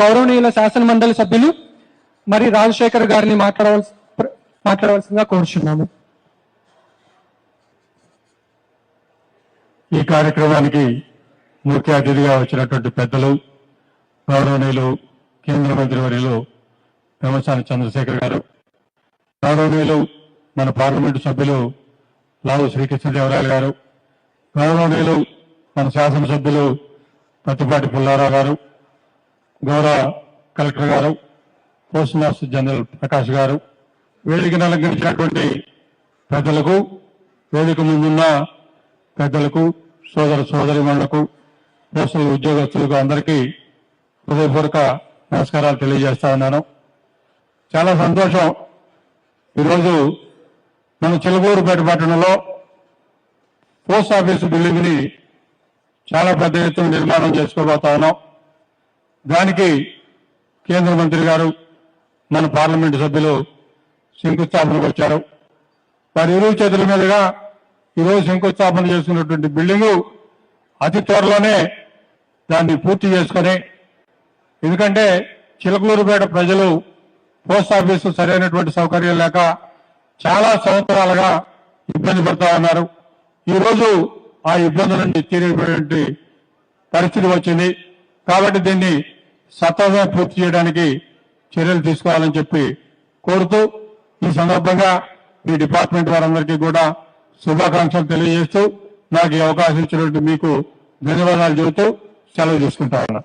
గౌరవనీయుల శాసన మండలి సభ్యులు మరి రాజశేఖర్ గారిని మాట్లాడవలసి మాట్లాడవలసిందిగా కోరుచున్నాము. ఈ కార్యక్రమానికి ముఖ్య అతిథిగా వచ్చినటువంటి పెద్దలు గౌరవనీయులు కేంద్ర మంత్రి వర్యులు పెమసాని చంద్రశేఖర్ గారు గౌరవనీయులు మన పార్లమెంటు సభ్యులు లావు శ్రీకృష్ణదేవరాయలు గారు గౌరవనీయులు మన శాసనసభ్యులు పత్తిపాటి పుల్లారావు గారు గౌరవ కలెక్టర్ గారు పోస్ట్ మాస్టర్ జనరల్ ప్రకాష్ గారు వేదికను అలంకరించినటువంటి పెద్దలకు వేదిక ముందున్న పెద్దలకు సోదర సోదరిమణులకు పోస్టల్ ఉద్యోగస్తులకు అందరికీ హృదయపూర్వక నమస్కారాలు తెలియజేస్తా ఉన్నాను. చాలా సంతోషం. ఈరోజు మన చిలకూరుపేట పట్టణంలో పోస్ట్ ఆఫీసు బిల్డింగ్ని చాలా పెద్ద ఎత్తున నిర్మాణం చేసుకోబోతా ఉన్నాం. దానికి కేంద్ర మంత్రి గారు మన పార్లమెంటు సభ్యులు శంకుస్థాపనకు వచ్చారు. వారి ఇరు చేతుల మీదుగా ఈరోజు శంకుస్థాపన చేసుకున్నటువంటి బిల్డింగు అతి త్వరలోనే దాన్ని పూర్తి చేసుకొని ఎందుకంటే చిలకలూరుపేట ప్రజలు పోస్ట్ ఆఫీసు సరైనటువంటి సౌకర్యం లేక చాలా సంవత్సరాలుగా ఇబ్బంది పడుతూ ఉన్నారు. ఈరోజు ఆ ఇబ్బందుల నుండి తీరేటువంటి పరిస్థితి వచ్చింది. కాబట్టి దీన్ని సత్వరమే పూర్తి చేయడానికి చర్యలు తీసుకోవాలని చెప్పి కోరుతూ ఈ సందర్భంగా మీ డిపార్ట్మెంట్ వారందరికీ కూడా శుభాకాంక్షలు తెలియజేస్తూ నాకు ఈ అవకాశం ఇచ్చినట్టు మీకు ధన్యవాదాలు చెబుతూ సెలవు తీసుకుంటా ఉన్నా